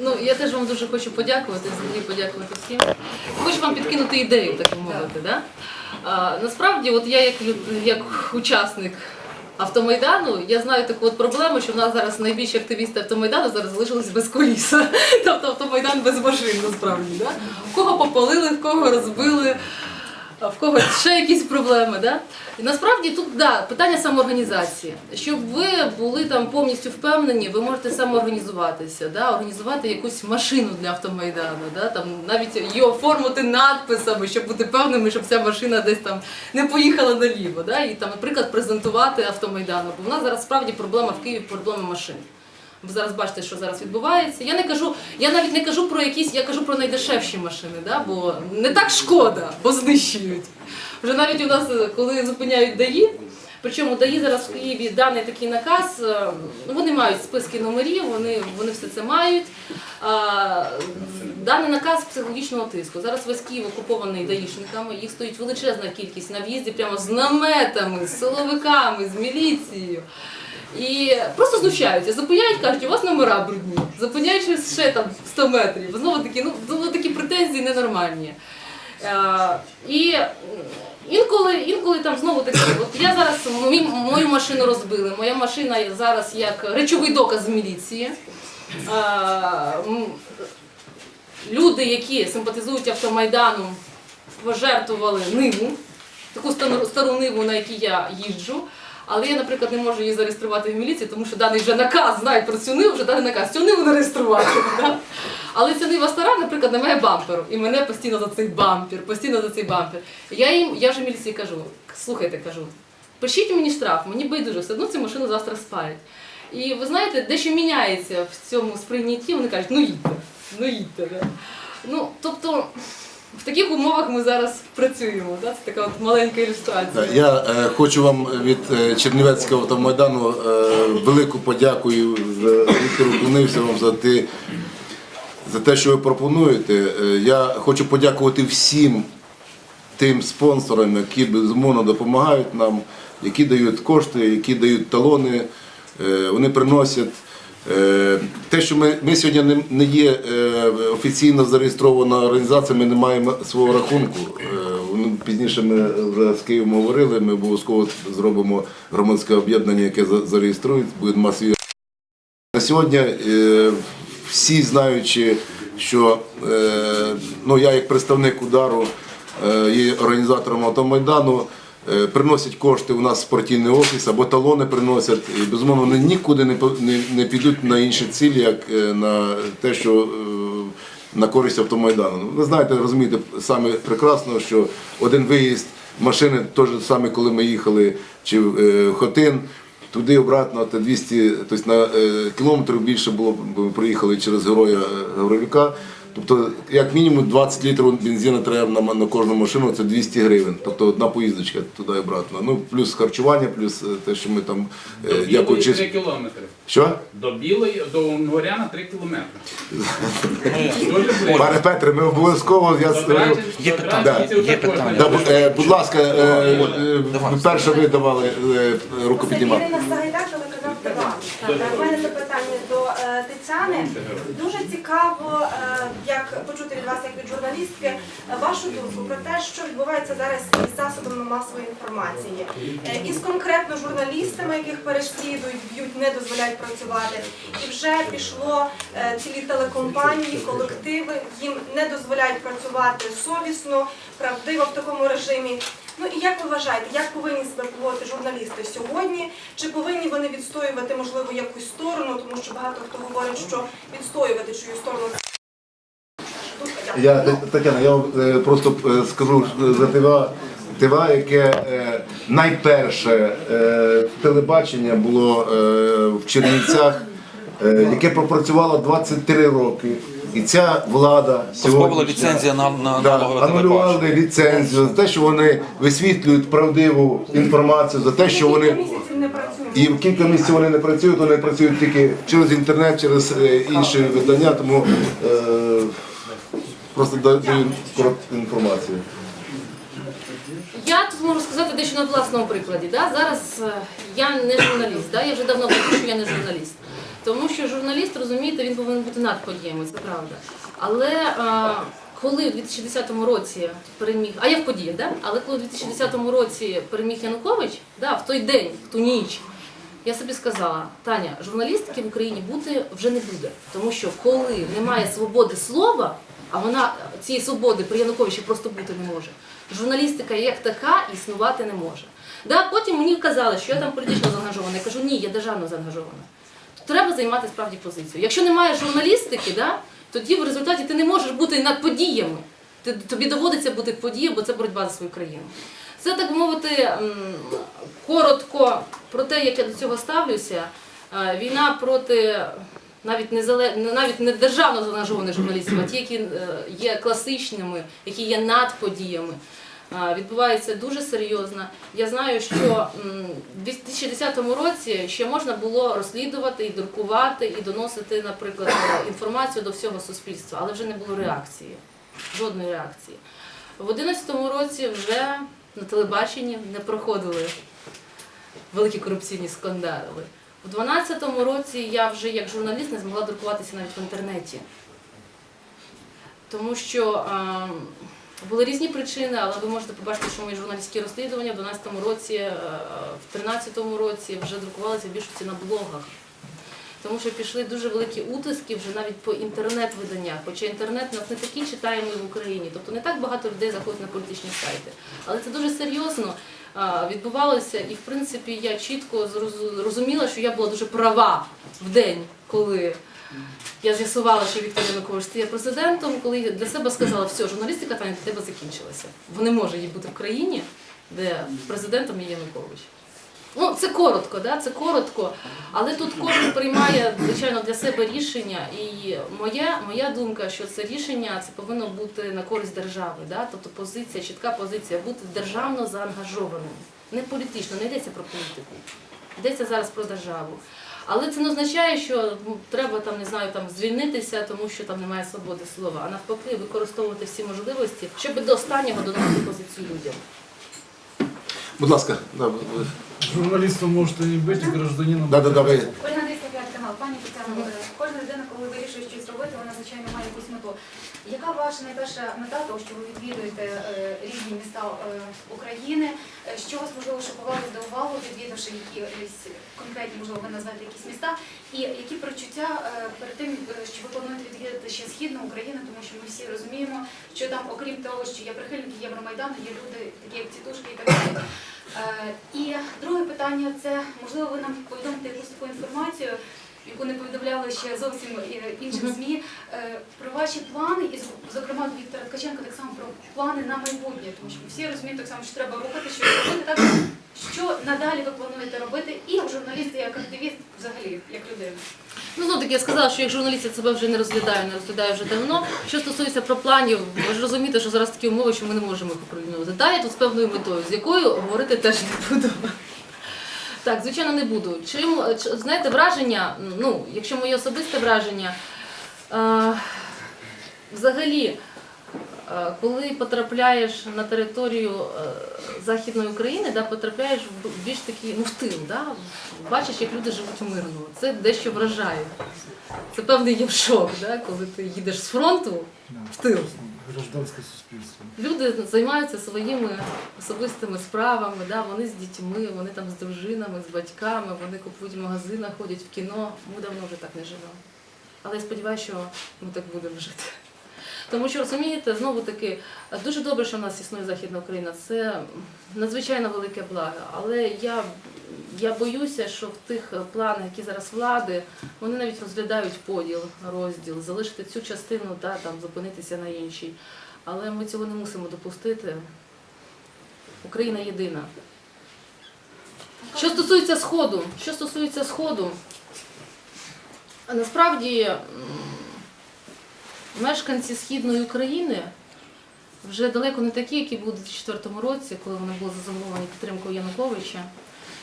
Ну, я теж вам дуже хочу подякувати, взагалі подякувати всім. Хочу вам підкинути ідею, так мовити. Да? А, насправді, от я як, як учасник автомайдану, я знаю таку от проблему, що в нас зараз найбільші активісти автомайдану зараз залишились без коліса. Тобто автомайдан без машин насправді. Да? Кого попалили, в кого розбили. В когось ще якісь проблеми, да? І насправді тут да, питання самоорганізації. Щоб ви були там повністю впевнені, ви можете самоорганізуватися, да? організувати якусь машину для автомайдану, да? там, навіть її оформити надписами, щоб бути певними, щоб ця машина десь там не поїхала наліво. Да? І там, наприклад, презентувати автомайдану. Бо в нас зараз справді проблема в Києві, проблема машин. Ви зараз бачите, що зараз відбувається. Я не кажу, я навіть не кажу про якісь, я кажу про найдешевші машини, да? бо не так шкода, бо знищують. Вже навіть у нас, е, коли зупиняють ДАІ, причому ДАІ зараз в Києві даний такий наказ, е, вони мають списки номерів, вони, вони все це мають. Даний наказ психологічного тиску. Зараз весь Київ окупований даїшниками, їх стоїть величезна кількість на в'їзді, прямо з наметами, з силовиками, з міліцією. І просто знущаються, зупиняють, кажуть, у вас номера брудні, зупиняють через ще там 100 метрів. Знову такі, ну знову такі претензії ненормальні. Е, і інколи, інколи там знову таки, от я зараз мій- мою машину розбили. Моя машина зараз як речовий доказ міліції. А, люди, які симпатизують автомайдану, пожертвували ниву, таку стару, стару ниву, на якій я їжджу. Але я, наприклад, не можу її зареєструвати в міліції, тому що даний вже наказ знають про цю ниву, вже даний наказ цю ниву не реєструвати. Але ця нива стара, наприклад, немає бамперу. І мене постійно за цей бампер, постійно за цей бампер. Я їм, я вже міліції кажу, слухайте, кажу, пишіть мені штраф, мені байдуже, все одно цю машину завтра спалять. І ви знаєте, дещо міняється в цьому сприйнятті, вони кажуть, ну їдьте, ну їдьте. Да? Ну, тобто, в таких умовах ми зараз працюємо. Да? Це така от маленька ілюстрація. Я е, хочу вам від е, Чернівецького автомайдану е, велику подяку за Віктору уклонився вам за те, за те, що ви пропонуєте. Е, я хочу подякувати всім тим спонсорам, які безумовно допомагають нам, які дають кошти, які дають талони, е, вони приносять. Е, Те, що ми, ми сьогодні не, не є е, офіційно зареєстрована організація, ми не маємо свого рахунку. Е, Пізніше ми вже з Києвом говорили, ми обов'язково зробимо громадське об'єднання, яке зареєструють, буде масові на сьогодні всі знаючи, що ну, я як представник удару є організатором автомайдану, приносять кошти у нас в спортивний офіс або талони приносять. І безумовно вони нікуди не, не, підуть на інші цілі, як е, на те, що е, на користь автомайдану. Ну, Ви знаєте, розумієте саме прекрасно, що один виїзд машини, той же саме, коли ми їхали чи в е, Хотин. Туди обратно та 200, тобто на е, кілометрів більше було, ми проїхали через героя е, Гаврилюка. Тобто, як мінімум 20 літрів бензину треба на, на кожну машину, це 200 гривень. Тобто одна поїздочка туди і обратно. Ну, плюс харчування, плюс е, те, що ми там е, До білої дякуючи. 3 кілометри. Що? До білої, до Унгоряна 3 кілометри. Пане Петре, ми обов'язково я Добрачин- Є питання, є питання. Да, бу- е, будь ласка, е, е, ви перше ви давали е, руку піднімати. Ірина Сагайдак, телеканал ТВА. У мене запитання до Тетяни. Дуже цікаво, е, як почути від вас, як від журналістки, е, вашу думку про те, що відбувається зараз із засобами масової інформації, Е, із конкретно журналістами, яких переслідують, б'ють, не дозволяють працювати. І вже пішло цілі телекомпанії, колективи, їм не дозволяють працювати совісно, правдиво в такому режимі. Ну і як ви вважаєте, як повинні себе поводити журналісти сьогодні? Чи повинні вони відстоювати можливо якусь сторону, тому що багато хто говорить, що відстоювати чию сторону. Дякую. Я Тетяна, я вам е, просто е, скажу е, за ТВА, ТВА, яке найперше телебачення було в Чернівцях, яке пропрацювало 23 роки. І ця влада сьогодні ліцензія на, на, Да, на анулювали ліцензію за те, що вони висвітлюють правдиву інформацію, за те, що вони і в кілька місяців вони не працюють, вони працюють тільки через інтернет, через е, інші видання, тому е, просто да- даю коротку інформацію. Я тут можу сказати дещо на власному прикладі. Да? Зараз е, я не журналіст, да? я вже давно кажу, що я не журналіст. Тому що журналіст, розумієте, він повинен бути надподіями, це правда. Але е, коли у 2010 році переміг, а я в подіях, да? але коли у 2010 році переміг Янукович, да, в той день, в ту ніч, я собі сказала, Таня, журналістики в Україні бути вже не буде. Тому що коли немає свободи слова, а вона цієї свободи при Януковичі просто бути не може. Журналістика як така існувати не може. Да, потім мені казали, що я там політично заангажована. Я кажу, ні, я державно заангажована. Треба займати справді позицію. Якщо немає журналістики, да, тоді в результаті ти не можеш бути над подіями. Тобі доводиться бути в подіях, бо це боротьба за свою країну. Це так мовити коротко про те, як я до цього ставлюся. Е, Війна проти навіть не зале... навіть не державно заангажованих журналістів, а ті, які е, є класичними, які є над подіями. Відбувається дуже серйозно. Я знаю, що в 2010 році ще можна було розслідувати і друкувати, і доносити, наприклад, інформацію до всього суспільства, але вже не було реакції, жодної реакції. В 2011 році вже на телебаченні не проходили великі корупційні скандали. У 2012 році я вже як журналіст не змогла друкуватися навіть в інтернеті. Тому що були різні причини, але ви можете побачити, що мої журналістські розслідування в 2012 році, е, в 2013 році вже друкувалися в більшості на блогах. Тому що пішли дуже великі утиски вже навіть по інтернет-виданнях. Хоча інтернет нас не такий читаємий в Україні, тобто не так багато людей заходить на політичні сайти. Але це дуже серйозно відбувалося, і в принципі я чітко зроз- розуміла, що я була дуже права в день, коли я з'ясувала, що Віктор Янукович стає президентом, коли я для себе сказала, все, журналістика Таня, для тебе закінчилася. Бо не може її бути в країні, де президентом є Янукович. Ну, це коротко, да? це коротко, але тут кожен приймає, звичайно, для себе рішення. І моя, моя думка, що це рішення це повинно бути на користь держави. Да? Тобто позиція, чітка позиція, бути державно заангажованим. Не політично, не йдеться про політику. Йдеться зараз про державу. Але це не означає, що ну, треба там, не знаю, там звільнитися, тому що там немає свободи слова, а навпаки, використовувати всі можливості, щоб до останнього доносити позицію людям. Будь ласка, да, ви- ви- Журналистом может и не быть, и гражданином. да, да, да. Звичайно має якусь мету. Яка ваша найперша мета того, що ви відвідуєте е, різні міста е, України? Е, Що вас можливо шокувало, здивувало, відвідавши якісь конкретні, можливо, ви назвете якісь міста? І які прочуття е, перед тим, е, що ви плануєте відвідати ще східну Україну, тому що ми всі розуміємо, що там, окрім того, що є прихильники Євромайдану, є люди, такі як тітушки і так далі. Е, І друге питання це можливо ви нам повідомите якусь таку інформацію, яку не повідомляли ще зовсім е, іншим ЗМІ, е, про ваші плани, і зокрема до Віктора Ткаченка так само про плани на майбутнє, тому що всі розуміємо так само, що треба рухати, щось робити. Так що надалі ви плануєте робити, і як журналіст, і як активіст, взагалі, як людина. Ну, знову таки, я сказала, що як журналіст я себе вже не розглядаю, не розглядаю вже давно. Що стосується про планів, ви ж розумієте, що зараз такі умови, що ми не можемо їх оприлюднювати. Да, я тут з певною метою, з якою говорити теж не буду. Так, звичайно, не буду. Чим, знаєте, враження, ну, якщо моє особисте враження, е, взагалі, е, коли потрапляєш на територію е, Західної України, да, потрапляєш в більш такий, ну, в тил, да, бачиш, як люди живуть мирно. Це дещо вражає. Це певний є шок, да, коли ти їдеш з фронту в тил. Гражданское суспільство. Люди займаються своїми особистими справами, да, вони з дітьми, вони там з дружинами, з батьками, вони купують в магазинах, ходять в кіно. Ми давно вже так не живемо. Але я сподіваюся, що ми так будемо жити. Тому що розумієте, знову таки, дуже добре, що в нас існує Західна Україна. Це надзвичайно велике благо. Але я, я боюся, що в тих планах, які зараз влади, вони навіть розглядають поділ, розділ, залишити цю частину та там зупинитися на іншій. Але ми цього не мусимо допустити. Україна єдина. Що стосується Сходу, що стосується Сходу, насправді мешканці Східної України вже далеко не такі, які були у 2004 році, коли вони були зазумовані підтримкою Януковича.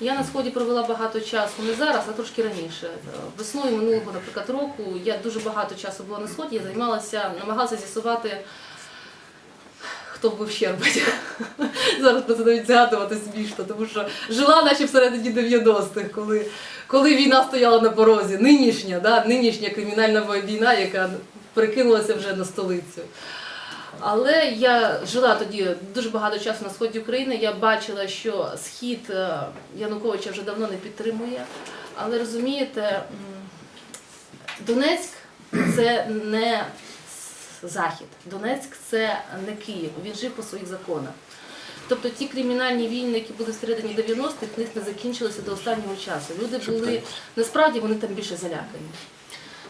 Я на сході провела багато часу не зараз, а трошки раніше. Весною минулого, наприклад, року я дуже багато часу була на сході, я займалася, намагалася з'ясувати, хто вбив Щербать. Зараз про це навіть згадувати смішно, тому що жила наче всередині 90-х, коли, коли війна стояла на порозі. Нинішня, да, нинішня кримінальна війна, яка перекинулася вже на столицю. Але я жила тоді дуже багато часу на сході України. Я бачила, що схід е, Януковича вже давно не підтримує. Але розумієте, Донецьк це не Захід. Донецьк це не Київ. Він жив по своїх законах. Тобто ті кримінальні війни, які були всередині 90-х, в них не закінчилися до останнього часу. Люди були насправді вони там більше залякані.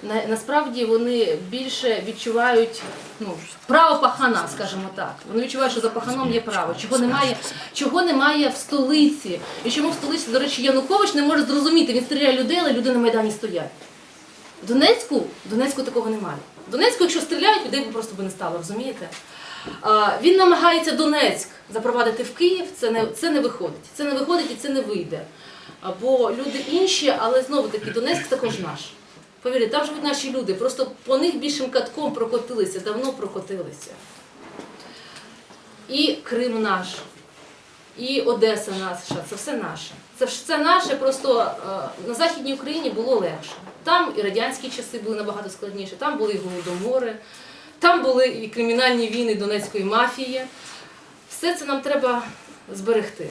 На- Насправді вони більше відчувають ну, право пахана, скажімо так. Вони відчувають, що за паханом є право, чого немає, чого немає в столиці. І чому в столиці, до речі, Янукович не може зрозуміти, він стріляє людей, але люди на Майдані стоять. В Донецьку, в Донецьку такого немає. В Донецьку, якщо стріляють, людей просто би не стало, розумієте? Він намагається Донецьк запровадити в Київ, це не, це не виходить. Це не виходить і це не вийде. Або люди інші, але знову таки Донецьк також наш. Повірте, там живуть наші люди, просто по них більшим катком прокотилися, давно прокотилися. І Крим наш, і Одеса наша, це все наше. Це все наше, просто е, на Західній Україні було легше. Там і радянські часи були набагато складніші, там були і голодомори, там були і кримінальні війни Донецької мафії. Все це нам треба зберегти.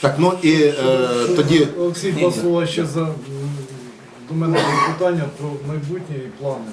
Так, ну і е, тоді Олексій, два слова ще за до мене є питання про майбутнє і плани.